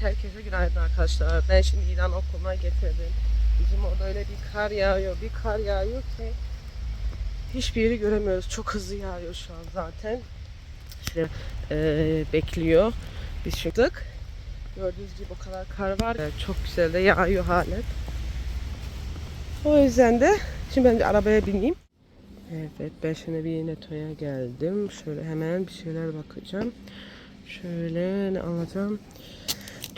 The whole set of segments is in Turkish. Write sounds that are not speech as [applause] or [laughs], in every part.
herkese günaydın arkadaşlar. Ben şimdi İlan okuluna getirdim. Bizim orada öyle bir kar yağıyor, bir kar yağıyor ki hiçbir yeri göremiyoruz. Çok hızlı yağıyor şu an zaten. İşte eee, bekliyor. Biz çıktık. Gördüğünüz gibi o kadar kar var. Ee, Çok güzel de yağıyor halen. O yüzden de şimdi ben bir arabaya bineyim. Evet ben şimdi bir Neto'ya geldim. Şöyle hemen bir şeyler bakacağım. Şöyle ne alacağım?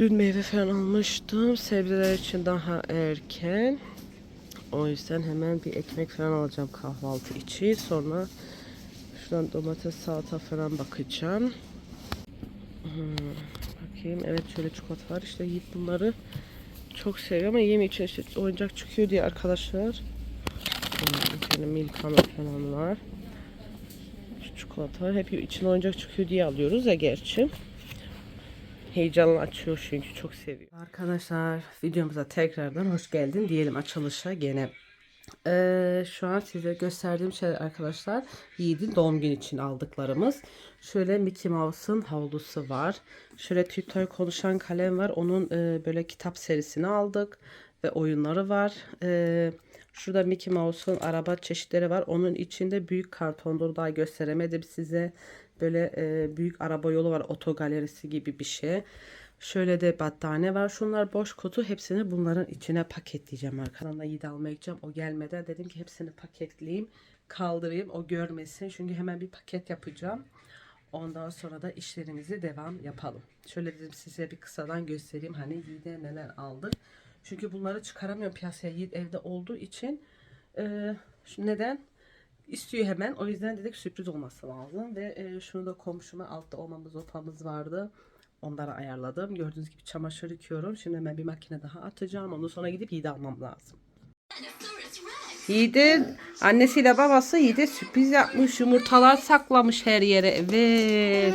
Dün meyve falan almıştım. Sebzeler için daha erken. O yüzden hemen bir ekmek falan alacağım kahvaltı için. Sonra şuradan domates, salata falan bakacağım. Hmm, bakayım. Evet şöyle çikolata var. İşte Yiğit bunları çok seviyor ama yemiyor. için işte oyuncak çıkıyor diye arkadaşlar. Hmm, Milka'nın falan var. Şu çikolata hep içine oyuncak çıkıyor diye alıyoruz ya gerçi. Heyecanla açıyor çünkü çok seviyor. Arkadaşlar videomuza tekrardan hoş geldin diyelim açılışa gene. Ee, şu an size gösterdiğim şeyler arkadaşlar Yiğit'in doğum günü için aldıklarımız. Şöyle Mickey Mouse'un havlusu var. Şöyle Tüytoy konuşan kalem var. Onun e, böyle kitap serisini aldık ve oyunları var. Ee, şurada Mickey Mouse'un araba çeşitleri var. Onun içinde büyük kartondur daha gösteremedim size. Böyle e, büyük araba yolu var. Oto galerisi gibi bir şey. Şöyle de battaniye var. Şunlar boş kutu. Hepsini bunların içine paketleyeceğim arkadan Yiğit almaya gideceğim. O gelmeden dedim ki hepsini paketleyeyim. Kaldırayım. O görmesin. Çünkü hemen bir paket yapacağım. Ondan sonra da işlerimizi devam yapalım. Şöyle dedim size bir kısadan göstereyim. Hani Yiğit'e neler aldık. Çünkü bunları çıkaramıyor piyasaya. Yiğit evde olduğu için. E, neden? istiyor hemen. O yüzden dedik sürpriz olması lazım. Ve e, şunu da komşuma altta olmamız opamız vardı. Onları ayarladım. Gördüğünüz gibi çamaşır yıkıyorum. Şimdi hemen bir makine daha atacağım. Ondan sonra gidip Yiğit'i almam lazım. Yiğit'in annesiyle babası Yiğit'e sürpriz yapmış. Yumurtalar saklamış her yere. Evet.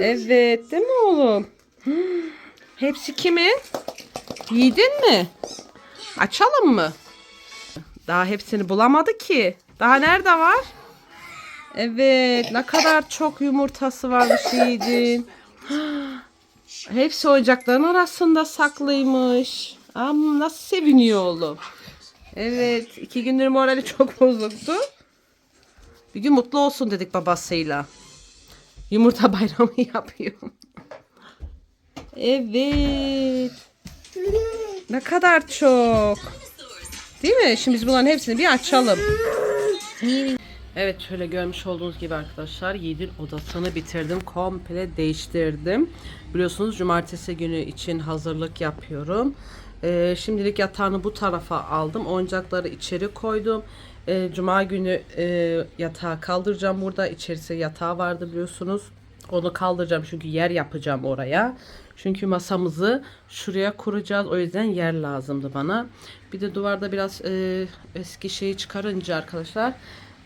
Evet değil mi oğlum? Hepsi kimin? Yiğit'in mi? Açalım mı? Daha hepsini bulamadı ki. Daha nerede var? Evet. Ne kadar çok yumurtası varmış Yiğit'in. [gasps] Hepsi oyuncakların arasında saklıymış. Am nasıl seviniyor oğlum. Evet. iki gündür morali çok bozuktu. Bir gün mutlu olsun dedik babasıyla. Yumurta [laughs] bayramı yapıyor. Evet. Ne kadar çok. Değil mi? Şimdi biz bunların hepsini bir açalım. Evet şöyle görmüş olduğunuz gibi arkadaşlar Yiğit'in odasını bitirdim. Komple değiştirdim. Biliyorsunuz cumartesi günü için hazırlık yapıyorum. Ee, şimdilik yatağını bu tarafa aldım. Oyuncakları içeri koydum. Ee, Cuma günü e, yatağı kaldıracağım burada. İçerisi yatağı vardı biliyorsunuz. Onu kaldıracağım çünkü yer yapacağım oraya. Çünkü masamızı şuraya kuracağız. O yüzden yer lazımdı bana. Bir de duvarda biraz e, eski şeyi çıkarınca arkadaşlar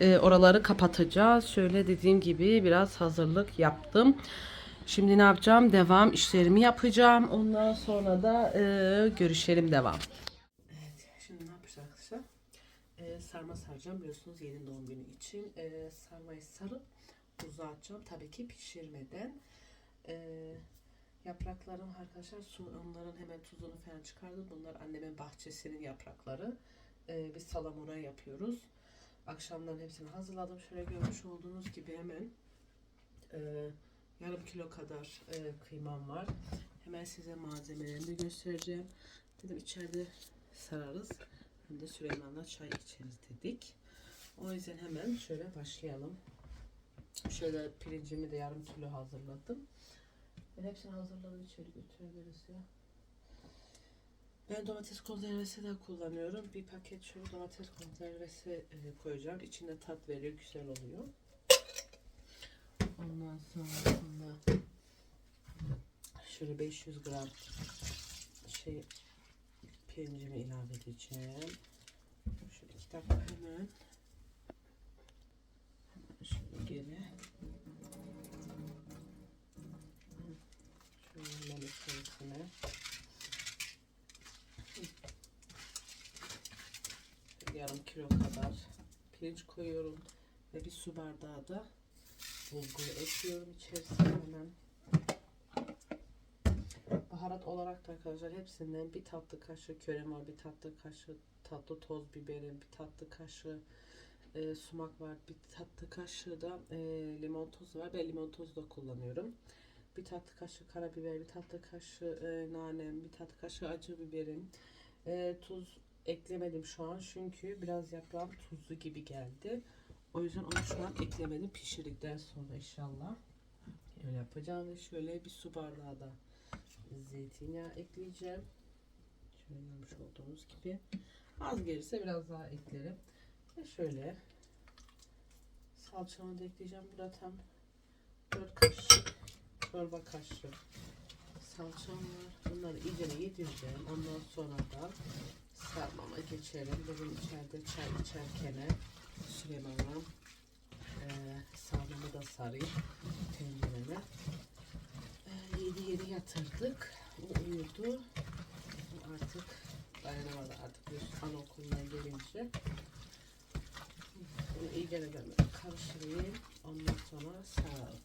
e, oraları kapatacağız. Şöyle dediğim gibi biraz hazırlık yaptım. Şimdi ne yapacağım? Devam işlerimi yapacağım. Ondan sonra da e, görüşelim devam. Evet, şimdi ne yapacağız? E, sarma saracağım biliyorsunuz yeni doğum günü için. E, sarmayı sarıp buzluğa atacağım. Tabii ki pişirmeden. E, yapraklarım arkadaşlar su onların hemen tuzunu falan çıkardım. Bunlar annemin bahçesinin yaprakları. E, biz salamura yapıyoruz. Akşamdan hepsini hazırladım. Şöyle görmüş olduğunuz gibi hemen e, yarım kilo kadar e, kıymam var. Hemen size malzemelerini göstereceğim. Dedim içeride sararız. Hem de Süleyman'la çay içeriz dedik. O yüzden hemen şöyle başlayalım. Şöyle pirincimi de yarım kilo hazırladım. Ben hepsini hazırladım içeri götürebiliriz ya. Ben domates konservesi de kullanıyorum. Bir paket şöyle domates konservesi e, koyacağım. İçinde tat veriyor, güzel oluyor. Ondan sonrasında şöyle 500 gram şey pirincimi ilave edeceğim. Şöyle iki dakika hemen hemen şöyle içerisine yarım kilo kadar pirinç koyuyorum ve bir su bardağı da bulgur ekliyorum içerisine hemen. baharat olarak da arkadaşlar hepsinden bir tatlı kaşığı körem var, bir tatlı kaşığı tatlı toz biberim, bir tatlı kaşığı e, sumak var, bir tatlı kaşığı da e, limon tozu var. Ben limon tozu da kullanıyorum. Bir tatlı kaşığı karabiber, bir tatlı kaşığı e, nanem, bir tatlı kaşığı acı biberim. E, tuz eklemedim şu an çünkü biraz yaprağım tuzlu gibi geldi. O yüzden onu şu an eklemedim pişirdikten sonra inşallah. Öyle yapacağım ve şöyle bir su bardağı da zeytinyağı ekleyeceğim. Şöyle görmüş olduğunuz gibi. Az gelirse biraz daha eklerim. Ve şöyle salçamı da ekleyeceğim. Burada tam 4 kaşık çorba kaşığı salçam var. Bunları iyice yedireceğim. Ondan sonra da sarmama geçelim. Bugün içeride çay içerken Süleyman'la e, sarmamı da sarayım tencereme. E, yedi yeri yatırdık. O uyudu. Artık dayanamadı artık bir anaokulundan gelince. İyice ben karıştırayım. Ondan sonra saralım.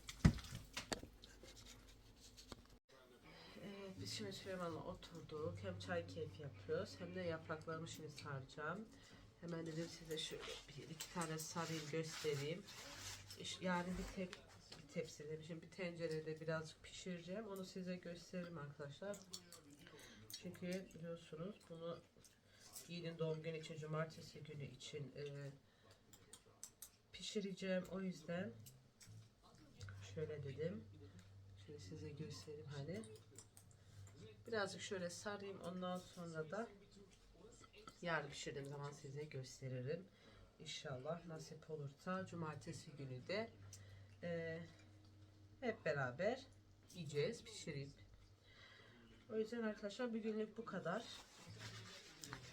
Evet, biz şimdi Süleyman'la oturduk. Hem çay keyfi yapıyoruz hem de yapraklarımı şimdi saracağım. Hemen dedim size şöyle bir iki tane sarayım göstereyim. Yani bir tek bir tepsi demişim bir tencerede birazcık pişireceğim. Onu size gösteririm arkadaşlar. Çünkü biliyorsunuz bunu Yiğit'in doğum günü için, cumartesi günü için e, pişireceğim. O yüzden şöyle dedim. Şöyle size göstereyim hani. Birazcık şöyle sarayım. Ondan sonra da yarın pişirdiğim zaman size gösteririm. İnşallah nasip olursa cumartesi günü de e, hep beraber yiyeceğiz, pişirip. O yüzden arkadaşlar bugünlük bu kadar.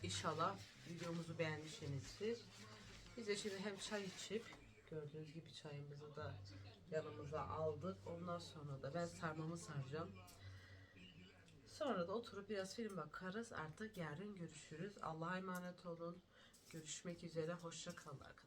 İnşallah videomuzu beğenmişsinizdir. Biz de şimdi hem çay içip Gördüğünüz gibi çayımızı da yanımıza aldık. Ondan sonra da ben sarmamı saracağım. Sonra da oturup biraz film bakarız. Artık yarın görüşürüz. Allah'a emanet olun. Görüşmek üzere. Hoşça kalın arkadaşlar.